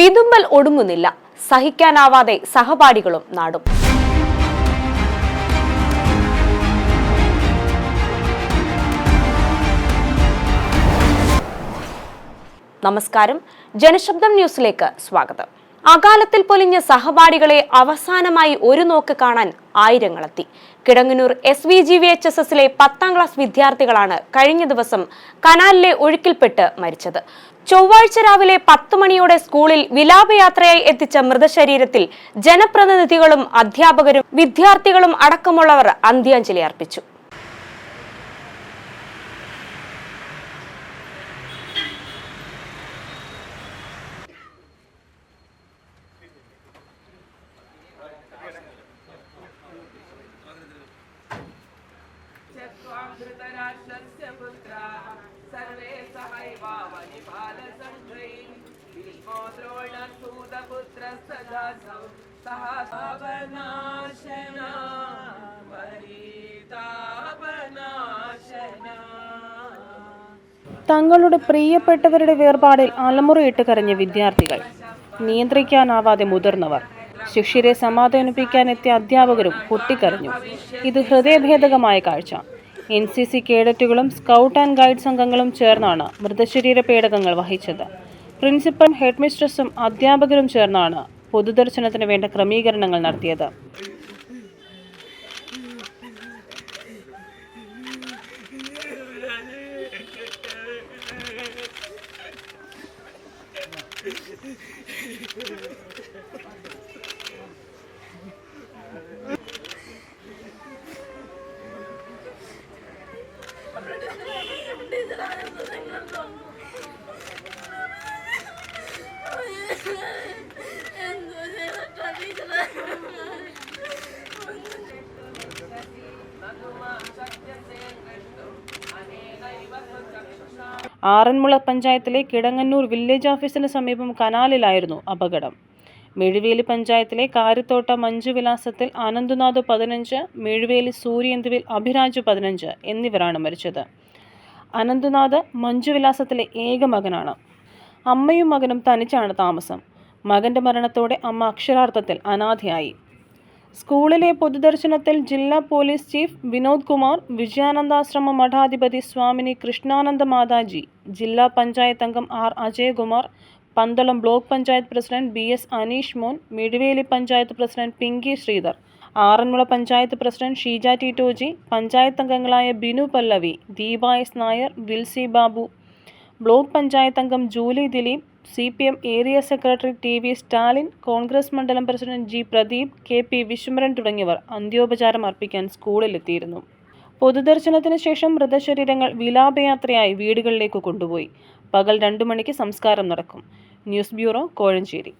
വിതുമ്പൽ ഒടുങ്ങുന്നില്ല. സഹിക്കാനാവാതെ സഹപാഠികളും നാടും. നമസ്കാരം. ജനശബ്ദം ന്യൂസിലേക്ക് സ്വാഗതം. അകാലത്തിൽ പൊലിഞ്ഞ സഹപാഠികളെ അവസാനമായി ഒരു നോക്ക് കാണാൻ ആയിരങ്ങളെത്തി. Kidanganoor S V G V H S എസിലെ പത്താം ക്ലാസ് വിദ്യാർത്ഥികളാണ് കഴിഞ്ഞ ദിവസം കനാലിലെ ഒഴുക്കിൽപ്പെട്ട് മരിച്ചത്. ചൊവ്വാഴ്ച രാവിലെ പത്ത് മണിയോടെ സ്കൂളിൽ വിലാപയാത്രയായി എത്തിച്ച മൃതശരീരത്തിൽ ജനപ്രതിനിധികളും അധ്യാപകരും വിദ്യാർത്ഥികളും അടക്കമുള്ളവർ അന്ത്യാഞ്ജലി അർപ്പിച്ചു. चत्वामृतराष्ट्रस्य पुत्राः सर्वे सहैवावनिपालसङ्घैः भीष्मो द्रोणसूतपुत्रस्तदासौ सः पापनाशना परितापनाशना തങ്ങളുടെ പ്രിയപ്പെട്ടവരുടെ വേർപാടിൽ അലമുറയിട്ട് കരഞ്ഞ വിദ്യാർത്ഥികൾ നിയന്ത്രിക്കാനാവാതെ മുതിർന്നവർ ശിഷ്യരെ സമാധാനിപ്പിക്കാനെത്തിയ അധ്യാപകരും പൊട്ടിക്കരഞ്ഞു ഇത് ഹൃദയഭേദകമായ കാഴ്ച എൻ സി സി കേഡറ്റുകളും സ്കൗട്ട് ആൻഡ് ഗൈഡ് സംഘങ്ങളും ചേർന്നാണ് മൃതശരീര പേടകങ്ങൾ വഹിച്ചത്. പ്രിൻസിപ്പൽ ഹെഡ്മിസ്ട്രസും അധ്യാപകരും ചേർന്നാണ് പൊതുദർശനത്തിന് വേണ്ട ക്രമീകരണങ്ങൾ നടത്തിയത്. ആറന്മുള പഞ്ചായത്തിലെ കിടങ്ങന്നൂർ വില്ലേജ് ഓഫീസിന് സമീപം കനാലിലായിരുന്നു അപകടം. മെഴുവേലി പഞ്ചായത്തിലെ കാരിത്തോട്ട മഞ്ജുവിലാസത്തിൽ അനന്തുനാഥ് പതിനഞ്ച് മെഴുവേലി സൂര്യന്തുവിൽ അഭിരാജ് പതിനഞ്ച് എന്നിവരാണ് മരിച്ചത്. അനന്തുനാഥ് മഞ്ജുവിലാസത്തിലെ ഏക മകനാണ്. അമ്മയും മകനും തനിച്ചാണ് താമസം. മകന്റെ മരണത്തോടെ അമ്മ അക്ഷരാർത്ഥത്തിൽ അനാഥയായി. സ്കൂളിലെ പൊതുദർശനത്തിൽ ജില്ലാ പോലീസ് ചീഫ് വിനോദ് കുമാർ വിജയാനന്ദാശ്രമ മഠാധിപതി സ്വാമിനി കൃഷ്ണാനന്ദ മാതാജി ജില്ലാ പഞ്ചായത്ത് അംഗം R Ajayakumar Pandalam block panchayat president B S Aneesh Mon Miduveli panchayat president Pinky Sreedhar Aranmula panchayat president Sheeja Titoji panchayat അംഗങ്ങളായ ബിനു പല്ലവി ദീപ എസ് നായർ വിൽസി ബാബു ബ്ലോക്ക് പഞ്ചായത്ത് അംഗം Julie Dileep C P M area secretary T V Stalin Congress മണ്ഡലം president G Pradeep K P Vishwambharan തുടങ്ങിയവർ അന്ത്യോപചാരം അർപ്പിക്കാൻ സ്കൂളിലെത്തിയിരുന്നു. പൊതുദർശനത്തിന് ശേഷം മൃതശരീരങ്ങൾ വിലാപയാത്രയായി വീടുകളിലേക്ക് കൊണ്ടുപോയി. പകൽ രണ്ടു മണിക്ക് സംസ്കാരം നടക്കും. News bureau Kozhencherry.